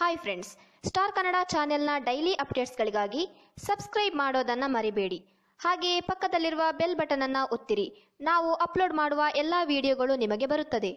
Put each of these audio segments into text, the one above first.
Hi friends star Kannada ಚಾನೆಲ್ನ daily ಅಪ್ಡೇಟ್ಸ್ಗಳಿಗಾಗಿ subscribe ಮಾಡೋದನ್ನು ಮರಿಬೇಡಿ. ಹಾಗೆಯೇ ಪಕ್ಕದಲ್ಲಿರುವ ಬೆಲ್ ಬಟನನ್ನು ಒತ್ತಿರಿ. ನಾವು ಅಪ್ಲೋಡ್ ಮಾಡುವ ಎಲ್ಲ ವಿಡಿಯೋಗಳು ನಿಮಗೆ ಬರುತ್ತದೆ.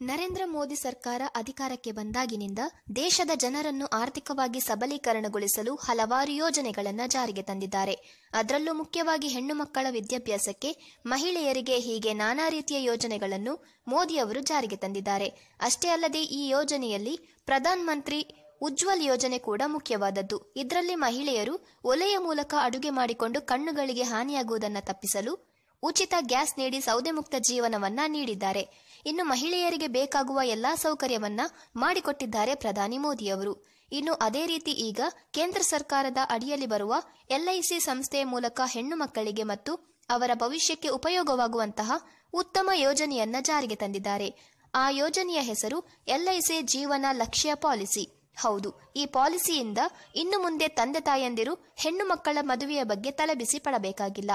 ನರೇಂದ್ರ ಮೋದಿ ಸರ್ಕಾರ ಅಧಿಕಾರಕ್ಕೆ ಬಂದಾಗಿನಿಂದ ದೇಶದ ಜನರನ್ನು ಆರ್ಥಿಕವಾಗಿ ಸಬಲೀಕರಣಗೊಳಿಸಲು ಹಲವಾರು ಯೋಜನೆಗಳನ್ನು ಜಾರಿಗೆ ತಂದಿದ್ದಾರೆ. ಅದರಲ್ಲೂ ಮುಖ್ಯವಾಗಿ ಹೆಣ್ಣು ಮಕ್ಕಳ ವಿದ್ಯಾಭ್ಯಾಸಕ್ಕೆ ಮಹಿಳೆಯರಿಗೆ ಹೀಗೆ ನಾನಾ ರೀತಿಯ ಯೋಜನೆಗಳನ್ನು ಮೋದಿಯವರು ಜಾರಿಗೆ ತಂದಿದ್ದಾರೆ. ಅಷ್ಟೇ ಅಲ್ಲದೆ ಈ ಯೋಜನೆಯಲ್ಲಿ ಪ್ರಧಾನ ಮಂತ್ರಿ ಉಜ್ವಲ್ ಯೋಜನೆ ಕೂಡ ಮುಖ್ಯವಾದದ್ದು. ಇದರಲ್ಲಿ ಮಹಿಳೆಯರು ಒಲೆಯ ಮೂಲಕ ಅಡುಗೆ ಮಾಡಿಕೊಂಡು ಕಣ್ಣುಗಳಿಗೆ ಹಾನಿಯಾಗುವುದನ್ನು ತಪ್ಪಿಸಲು ಉಚಿತ ಗ್ಯಾಸ್ ನೀಡಿ ಸೌದೆ ಮುಕ್ತ ಜೀವನವನ್ನ ನೀಡಿದ್ದಾರೆ. ಇನ್ನು ಮಹಿಳೆಯರಿಗೆ ಬೇಕಾಗುವ ಎಲ್ಲಾ ಸೌಕರ್ಯವನ್ನ ಮಾಡಿಕೊಟ್ಟಿದ್ದಾರೆ ಪ್ರಧಾನಿ ಮೋದಿಯವರು. ಇನ್ನು ಅದೇ ರೀತಿ ಈಗ ಕೇಂದ್ರ ಸರ್ಕಾರದ ಅಡಿಯಲ್ಲಿ ಬರುವ ಎಲ್ಐಸಿ ಸಂಸ್ಥೆಯ ಮೂಲಕ ಹೆಣ್ಣು ಮಕ್ಕಳಿಗೆ ಮತ್ತು ಅವರ ಭವಿಷ್ಯಕ್ಕೆ ಉಪಯೋಗವಾಗುವಂತಹ ಉತ್ತಮ ಯೋಜನೆಯನ್ನ ಜಾರಿಗೆ ತಂದಿದ್ದಾರೆ. ಆ ಯೋಜನೆಯ ಹೆಸರು ಎಲ್ಐಸಿ ಜೀವನ ಲಕ್ಷ್ಯ ಪಾಲಿಸಿ. ಹೌದು, ಈ ಪಾಲಿಸಿಯಿಂದ ಇನ್ನು ಮುಂದೆ ತಂದೆ ತಾಯಂದಿರು ಹೆಣ್ಣು ಮಕ್ಕಳ ಮದುವೆಯ ಬಗ್ಗೆ ತಲೆಬಿಸಿ ಪಡಬೇಕಾಗಿಲ್ಲ.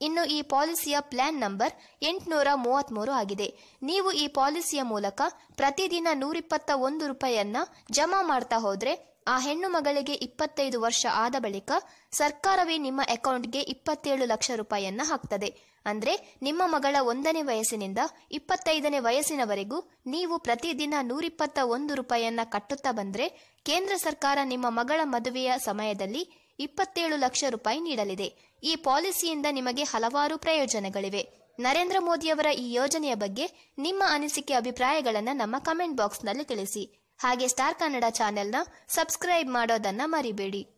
ಇನ್ನು ಈ ಪಾಲಿಸಿಯ ಪ್ಲಾನ್ ನಂಬರ್ ಎಂಟುನೂರ ಮೂವತ್ಮೂರು ಆಗಿದೆ. ನೀವು ಈ ಪಾಲಿಸಿಯ ಮೂಲಕ ಪ್ರತಿದಿನ ನೂರಿಪ್ಪತ್ತ ಒಂದು ರೂಪಾಯಿಯನ್ನ ಜಮಾ ಮಾಡ್ತಾ ಹೋದ್ರೆ ಆ ಹೆಣ್ಣು ಮಗಳಿಗೆ ಇಪ್ಪತ್ತೈದು ವರ್ಷ ಆದ ಬಳಿಕ ಸರ್ಕಾರವೇ ನಿಮ್ಮ ಅಕೌಂಟ್ಗೆ ಇಪ್ಪತ್ತೇಳು ಲಕ್ಷ ರೂಪಾಯಿಯನ್ನ ಹಾಕ್ತದೆ. ಅಂದ್ರೆ ನಿಮ್ಮ ಮಗಳ ಒಂದನೇ ವಯಸ್ಸಿನಿಂದ ಇಪ್ಪತ್ತೈದನೇ ವಯಸ್ಸಿನವರೆಗೂ ನೀವು ಪ್ರತಿದಿನ ನೂರಿಪ್ಪತ್ತ ಒಂದು ರೂಪಾಯಿಯನ್ನ ಕಟ್ಟುತ್ತಾ ಬಂದ್ರೆ ಕೇಂದ್ರ ಸರ್ಕಾರ ನಿಮ್ಮ ಮಗಳ ಮದುವೆಯ ಸಮಯದಲ್ಲಿ ಇಪ್ಪತ್ತೇಳು ಲಕ್ಷ ರೂಪಾಯಿ ನೀಡಲಿದೆ. ಈ ಪಾಲಿಸಿಯಿಂದ ನಿಮಗೆ ಹಲವಾರು ಪ್ರಯೋಜನಗಳಿವೆ. ನರೇಂದ್ರ ಮೋದಿಯವರ ಈ ಯೋಜನೆಯ ಬಗ್ಗೆ ನಿಮ್ಮ ಅನಿಸಿಕೆ ಅಭಿಪ್ರಾಯಗಳನ್ನು ನಮ್ಮ ಕಮೆಂಟ್ ಬಾಕ್ಸ್ನಲ್ಲಿ ತಿಳಿಸಿ. ಹಾಗೆ ಸ್ಟಾರ್ ಕನ್ನಡ ಚಾನೆಲ್ನ ಸಬ್ಸ್ಕ್ರೈಬ್ ಮಾಡೋದನ್ನ ಮರಿಬೇಡಿ.